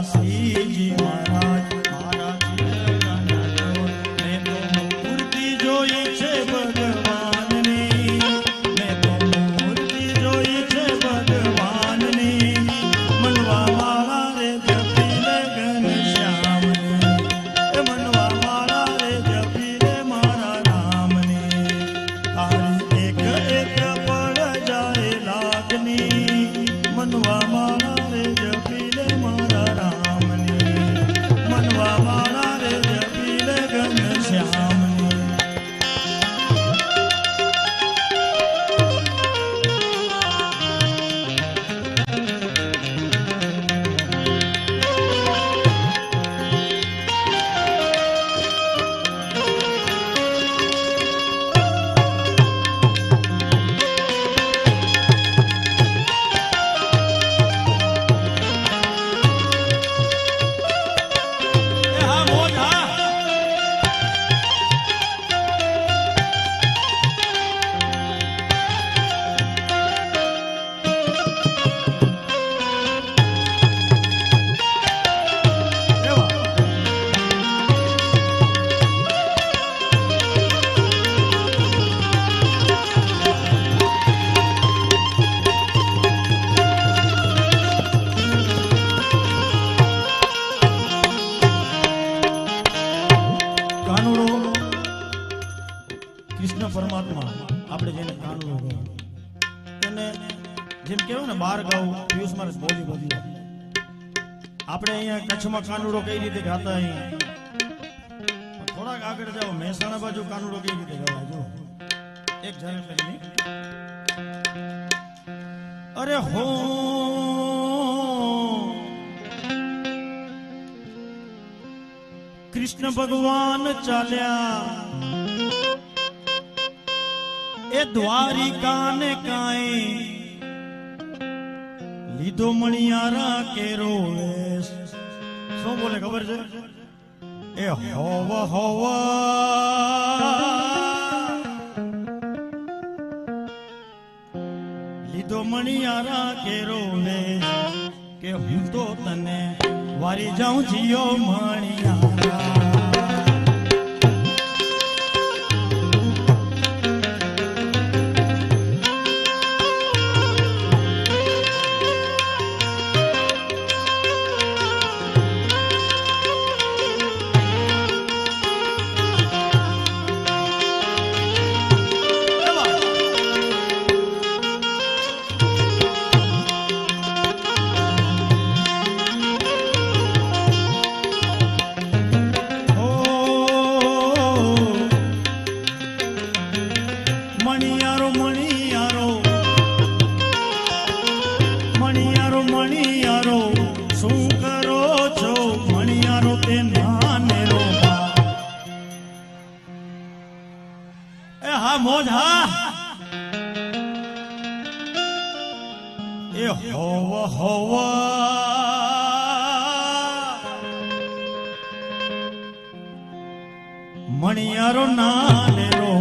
काशी जी महाराज કૃષ્ણ પરમાત્મા આપણે જેને કાનુડો કહીએ એને જેમ કહેવું ને બાર ગાવું પિયુષ મારે બોલી બોલી આપણે અહીંયા કચ્છમાં કાનુડો કઈ રીતે ગાતા અહીંયા થોડાક આગળ જાઓ મહેસાણા બાજુ કાનુડો કઈ રીતે ગાવા જો એક જણ કરી અરે હો કૃષ્ણ ભગવાન ચાલ્યા દ્વારિકા ને કાંઈ લીધો મણિયારા કેરો શું બોલે, ખબર છે? એ હોવ હોવ. લીધો મણિયારા કેરો વેશ કે હું તો તને વારી જાઉં જીઓ મણિયારા મોજ હા? એ હોવ હોવ. મણિયારો નાનેરો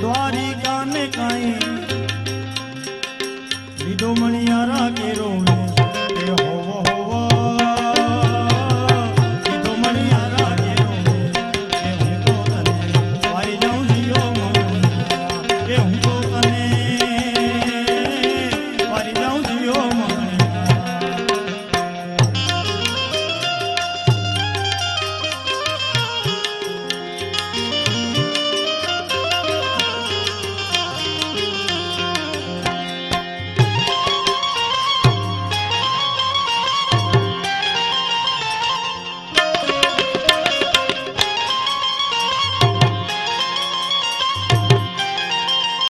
Glory.